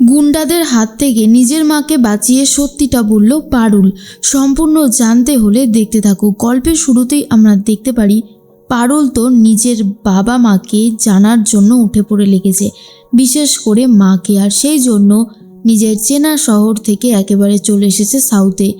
গুন্ডাদের হাত থেকে নিজের মাকে বাঁচিয়ে সত্যিটা বলল পারুল। সম্পূর্ণ জানতে হলে দেখতে থাকো। গল্পের শুরুতেই আমরা দেখতে পারি, পারুল তো নিজের বাবা মাকে জানার জন্য উঠে পড়ে লেগেছে। বিশেষ করে মাকে। আর সেই জন্য নিজের চেনা শহর থেকে একেবারে চলে এসেছে সাউথে।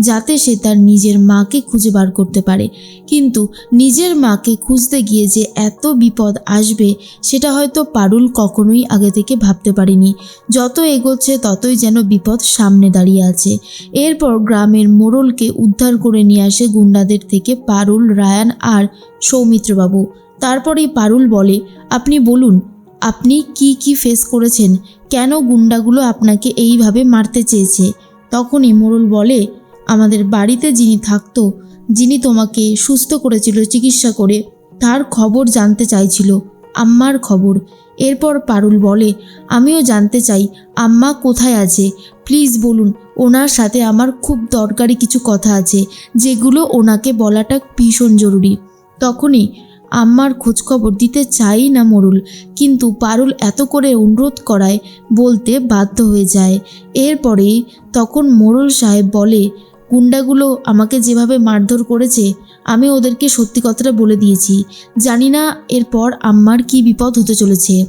যাতে সে তার নিজের মাকে খুঁজে বার করতে পারে। কিন্তু নিজের মাকে খুঁজতে গিয়ে যে এত বিপদ আসবে, সেটা হয়তো পারুল কখনোই আগে থেকে ভাবতে পারেনি। যত এগোচ্ছে, ততই যেন বিপদ সামনে দাঁড়িয়ে আছে। এরপর গ্রামের মোড়লকে উদ্ধার করে নিয়ে আসে গুন্ডাদের থেকে পারুল, রায়ান আর সৌমিত্রবাবু। তারপরেই পারুল বলে, আপনি বলুন, আপনি কি কি ফেস করেছেন? কেন গুন্ডাগুলো আপনাকে এইভাবে মারতে চেয়েছে? তখনই মোড়ল বলে আমাদের বাড়িতে যিনি থাকতো, যিনি তোমাকে সুস্থ করেছিল, চিকিৎসা করে, তার খবর জানতে চাইছিল, আম্মার খবর। এরপর পারুল বলে, আমিও জানতে চাই, আম্মা কোথায় আছে? প্লিজ বলুন, ওনার সাথে আমার খুব দরকারি কিছু কথা আছে, যেগুলো ওনাকে বলাটা ভীষণ জরুরি। তখনই আম্মার খোঁজখবর দিতে চাই না মোরুল, কিন্তু পারুল এত করে অনুরোধ করায় বলতে বাধ্য হয়ে যায়। এরপরেই তখন মোরল সাহেব বলে গুন্ডাগুলো আমাকে যেভাবে মারধর করেছে, আমি ওদেরকে সত্যি কথাটা বলে দিয়েছি। জানি না এরপর আম্মার কি বিপদ হতে চলেছে।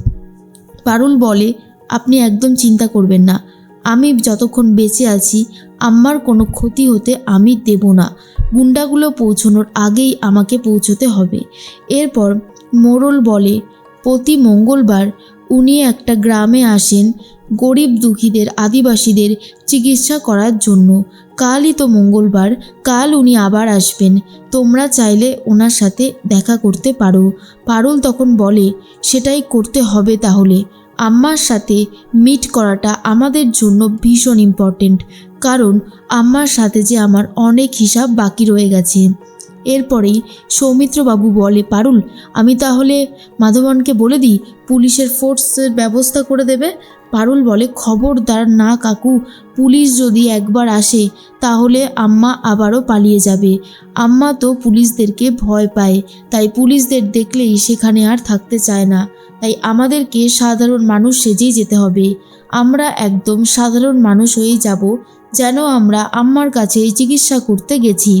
পারুল বলে, আপনি একদম চিন্তা করবেন না। আমি যতক্ষণ বেঁচে আছি, আম্মার কোনো ক্ষতি হতে আমি দেব না। গুন্ডাগুলো পৌঁছানোর আগেই আমাকে পৌঁছতে হবে। এরপর মোরল বলে, প্রতি মঙ্গলবার উনি একটা গ্রামে আসেন গরিব দুঃখীদের, আদিবাসীদের চিকিৎসা করার জন্য। কালই তো মঙ্গলবার, কাল উনি আবার আসবেন। তোমরা চাইলে ওনার সাথে দেখা করতে পারো। পারুল তখন বলে, সেটাই করতে হবে তাহলে। আম্মার সাথে মিট করাটা আমাদের জন্য ভীষণ ইম্পর্টেন্ট কারণ আম্মার সাথে যে আমার অনেক হিসাব বাকি রয়ে গেছে। এরপরেই সৌমিত্রবাবু বলে, পারুল, আমি তাহলে মাধবনকে বলে দিই, পুলিশের ফোর্সের ব্যবস্থা করে দেবে? পারুল বলে, খবরদার না কাকু, পুলিশ যদি একবার আসে, তাহলে আম্মা আবারও পালিয়ে যাবে। আম্মা তো পুলিশদেরকে ভয় পায়, তাই পুলিশদের দেখলেই সেখানে আর থাকতে চায় না। তাই আমাদেরকে সাধারণ মানুষ সেজেই যেতে হবে। আমরা একদম সাধারণ মানুষ হয়েই যাব, যেন আমরা আম্মার কাছে চিকিৎসা করতে গেছি।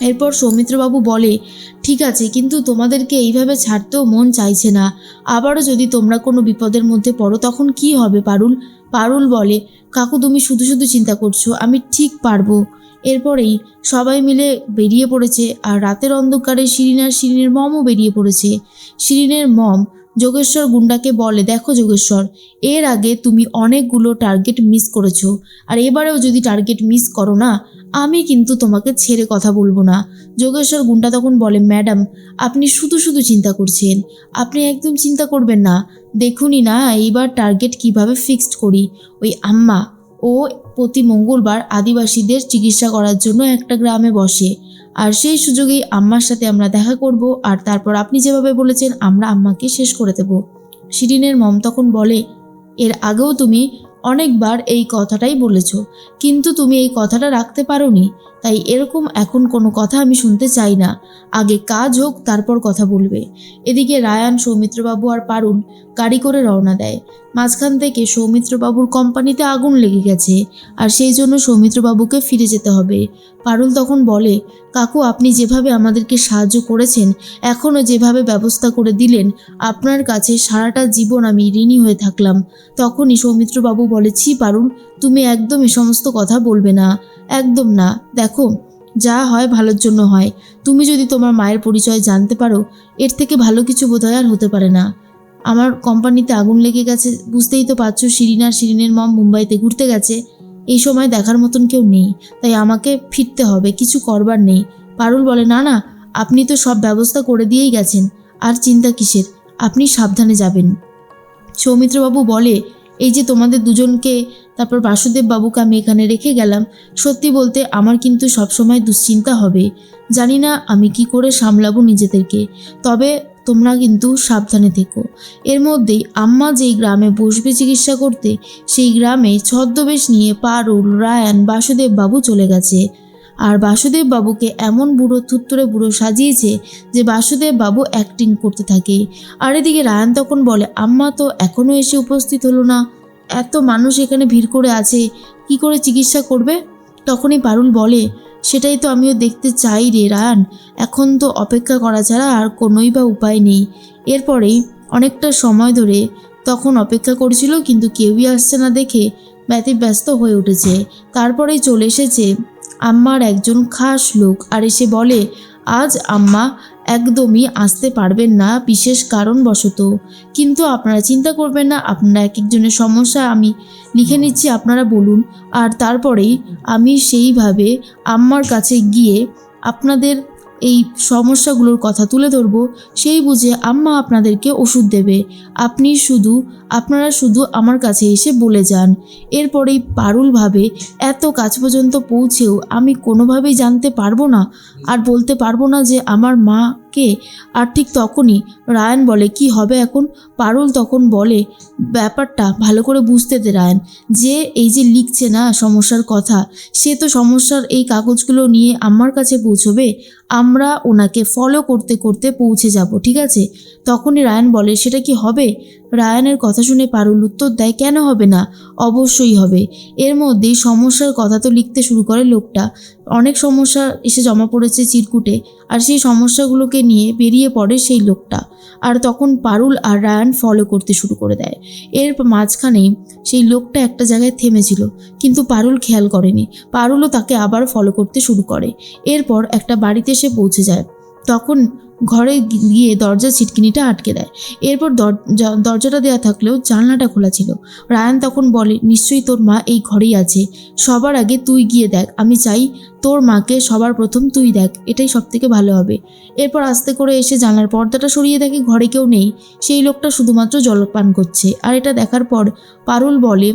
এরপর সৌমিত্রবাবু বলে, ঠিক আছে, কিন্তু তোমাদেরকে এইভাবে ছাড়তেও মন চাইছে না। আবারও যদি তোমরা কোনো বিপদের মধ্যে পড়ো, তখন কি হবে পারুল? পারুল বলে, কাকু, তুমি শুধু শুধু চিন্তা করছ, আমি ঠিক পারব। এরপরেই সবাই মিলে বেরিয়ে পড়েছে, আর রাতের অন্ধকারে শিরিন আর শিরিনের মমও বেরিয়ে পড়েছে। শিরিনের মম, যোগেশ্বর গুন্ডাকে বলে, দেখো যোগেশ্বর, এর আগে তুমি অনেকগুলো টার্গেট মিস করেছ, আর এবারেও যদি টার্গেট মিস করো না আমি কিন্তু তোমাকে ছেড়ে কথা বলব না। যোগেশ্বর গুন্ডা তখন বলে, ম্যাডাম, আপনি শুধু শুধু চিন্তা করছেন। আপনি একদম চিন্তা করবেন না। দেখুনই না, এইবার টার্গেট কীভাবে ফিক্সড করি। ওই আম্মা, ও প্রতি মঙ্গলবার আদিবাসীদের চিকিৎসা করার জন্য একটা গ্রামে বসে। আর সেই সুযোগেই আম্মার সাথে আমরা দেখা করব, আর তারপর আপনি যেভাবে বলেছেন, আমরা আম্মাকে শেষ করে দেব। শিরিনের মম তখন বলে, এর আগেও তুমি অনেকবার এই কথাটাই বলেছ। কিন্তু তুমি এই কথাটা রাখতে পারোনি, তাই এরকম এখন কোনো কথা আমি শুনতে চাই না। আগে কাজ হোক, তারপর কথা বলবে। এদিকে রায়ান, সৌমিত্রবাবু আর পারুল গাড়ি করে রওনা দেয়। মাঝখান থেকে সৌমিত্রবাবুর কোম্পানিতে আগুন লেগে গেছে, আর সেই জন্য সৌমিত্রবাবুকে ফিরে যেতে হবে। পারুল তখন বলে, কাকু, আপনি যেভাবে আমাদেরকে সাহায্য করেছেন, এখনও যেভাবে ব্যবস্থা করে দিলেন, আপনার কাছে সারাটা জীবন আমি ঋণী হয়ে থাকলাম। তখনই সৌমিত্রবাবু বলে, ছি পারুল, তুমি একদম এ সমস্ত কথা বলবে না, একদম না। দেখো, যা হয় ভালোর জন্য হয়। তুমি যদি তোমার মায়ের পরিচয় জানতে পারো, এর থেকে ভালো কিছু বোধহয় আর হতে পারে না। আমার কোম্পানিতে আগুন লেগে গেছে, বুঝতেই তো পারছ শিরিন, শিরিনের মম মুম্বাইতে ঘুরতে গেছে। এই সময় দেখার মতন কেউ নেই, তাই আমাকে ফিরতে হবে, কিছু করবার নেই। পারুল বলে, না না, আপনি তো সব ব্যবস্থা করে দিয়েই গেছেন, আর চিন্তা কিসের? আপনি সাবধানে যাবেন। সৌমিত্রবাবু বলে, এই যে তোমাদের দুজনকে, তারপর বাসুদেব বাবুকে আমি এখানে রেখে গেলাম, সত্যি বলতে আমার কিন্তু সবসময় দুশ্চিন্তা হবে। জানি না আমি কি করে সামলাবো নিজেদেরকে, তবে তোমরা কিন্তু সাবধানে থেকো। এর মধ্যেই আম্মা যেই গ্রামে বসবে চিকিৎসা করতে, সেই গ্রামে ছদ্মবেশ নিয়ে পারুল, রায়ান, বাসুদেব বাবু চলে গেছে। আর বাসুদেব বাবুকে এমন বুড়ো থুত্তুরে বুড়ো সাজিয়েছে যে বাসুদেব বাবু অ্যাক্টিং করতে থাকে। আর এদিকে রায়ান তখন বলে, আম্মা তো এখনও এসে উপস্থিত হলো না। এত মানুষ এখানে ভিড় করে আছে, কি করে চিকিৎসা করবে? তখনই পারুল বলে সেটাই তো আমিও দেখতে চাই রে রায়ান। এখন তো অপেক্ষা করা ছাড়া আর কোনোই বা উপায় নেই। এরপরেই অনেকটা সময় ধরে তখন অপেক্ষা করছিল কিন্তু কেউই আসছে না দেখে ব্যতিব্যস্ত হয়ে উঠেছে। তারপরে চলে এসেছে আম্মার একজন খাস লোক আর এসে বলে, আজ আম্মা একদমই আসতে পারবেন না, বিশেষ কারণবশত। কিন্তু আপনারা চিন্তা করবেন না, আপনারা এক একজনের সমস্যা আমি লিখে নিচ্ছি, আপনারা বলুন। আর তারপরেই আমি সেইভাবে আমার কাছে গিয়ে আপনাদের এই সমস্যাগুলোর কথা তুলে ধরবো, সেই বুঝে আম্মা আপনাদেরকে ওষুধ দেবে। আপনি শুধু, আপনারা শুধু আমার কাছে এসে বলে যান। এরপরেই পারুলভাবে এত কাজ পর্যন্ত পৌঁছেও আমি কোনোভাবেই জানতে পারব না। আর বলতে পারব না যে আমার মাকে আর ঠিক তখনই রায়ান বলে, কি হবে এখন? পারুল তখন বলে, ব্যাপারটা ভালো করে বুঝতে দে রায়ান। যে এই যে লিখছে না সমস্যার কথা, সে তো সমস্যার এই কাগজগুলো নিয়ে আমার কাছে পৌঁছবে। আমরা ওনাকে ফলো করতে করতে পৌঁছে যাব, ঠিক আছে? তখনই রায়ন বলে, সেটা কি হবে? রায়ানের কথা শুনে পারুল উত্তর দেয়, কেন হবে না? অবশ্যই হবে। এর মধ্যেই সমস্যার কথা তো লিখতে শুরু করে লোকটা। অনেক সমস্যা এসে জমা পড়েছে চিরকুটে, আর সেই সমস্যাগুলোকে নিয়ে বেরিয়ে পড়ে সেই লোকটা। আর তখন পারুল আর রায়ান ফলো করতে শুরু করে দেয়। এর মাঝখানেই সেই লোকটা একটা জায়গায় থেমেছিল, কিন্তু পারুল খেয়াল করেনি। পারুলও তাকে আবার ফলো করতে শুরু করে। এরপর একটা বাড়িতে সে পৌঁছে যায়। তখন ঘরে গিয়ে দরজার ছিটকিনিটা আটকে দেয়। এরপর দরজা- দরজাটা দেওয়া থাকলেও জানলাটা খোলা ছিল। রায়ান তখন বলে, নিশ্চয়ই তোর মা এই ঘরেই আছে। সবার আগে তুই গিয়ে দেখ। আমি চাই তোর মাকে সবার প্রথম তুই দেখ। এটাই সব থেকে ভালো হবে। এরপর আস্তে করে এসে জানলার পর্দাটা সরিয়ে দেখে ঘরে কেউ নেই। সেই লোকটা শুধুমাত্র জলপান করছে। আর এটা দেখার পর পারুল বলে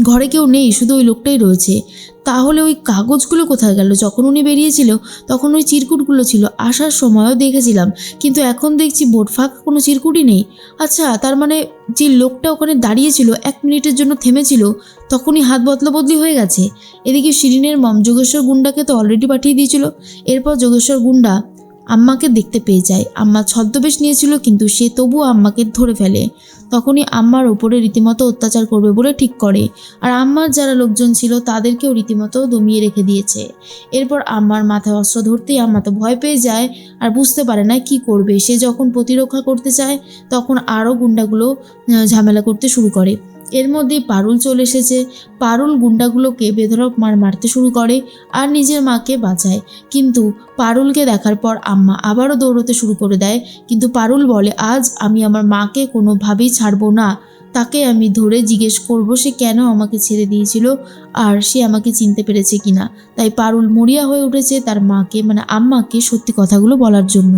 ঘরে কেউ নেই, শুধু ওই লোকটাই রয়েছে। তাহলে ওই কাগজগুলো কোথায় গেল? যখন উনি বেরিয়েছিল, তখন ওই চিরকুটগুলো ছিল। আসার সময়ও দেখেছিলাম, কিন্তু এখন দেখছি বোট ফাঁকা, কোনো চিরকুটই নেই। আচ্ছা তার মানে যে লোকটা ওখানে দাঁড়িয়েছিল, এক মিনিটের জন্য থেমেছিল, তখনই হাত বদলা বদলি হয়ে গেছে। এদিকে শিরিনের মম যোগেশ্বর গুন্ডাকে তো অলরেডি পাঠিয়ে দিয়েছিল। এরপর যোগেশ্বর গুন্ডা আম্মাকে দেখতে পেয়ে যায়। আম্মা ছদ্মবেশ নিয়েছিল কিন্তু সে তবুও আম্মাকে ধরে ফেলে। তখনই আম্মার ওপরে রীতিমতো অত্যাচার করবে বলে ঠিক করে। আর আম্মার যারা লোকজন ছিল তাদেরকেও রীতিমতো দমিয়ে রেখে দিয়েছে। এরপর আম্মার মাথায় অস্ত্র ধরতেই আম্মা তো ভয় পেয়ে যায় আর বুঝতে পারে না কি করবে। সে যখন প্রতিরক্ষা করতে চায়, তখন আরও গুন্ডাগুলো ঝামেলা করতে শুরু করে। এর মধ্যেই পারুল চলে এসেছে। পারুল গুন্ডাগুলোকে বেধরক মার মারতে শুরু করে আর নিজের মাকে বাঁচায়। কিন্তু পারুলকে দেখার পর আম্মা আবারও দৌড়তে শুরু করে দেয়। কিন্তু পারুল বলে, আজ আমি আমার মাকে কোনোভাবেই ছাড়বো না। তাকে আমি ধরে জিজ্ঞেস করব সে কেন আমাকে ছেড়ে দিয়েছিল আর সে আমাকে চিনতে পেরেছে কিনা? তাই পারুল মরিয়া হয়ে উঠেছে তার মাকে মানে আম্মাকে সত্যি কথাগুলো বলার জন্য।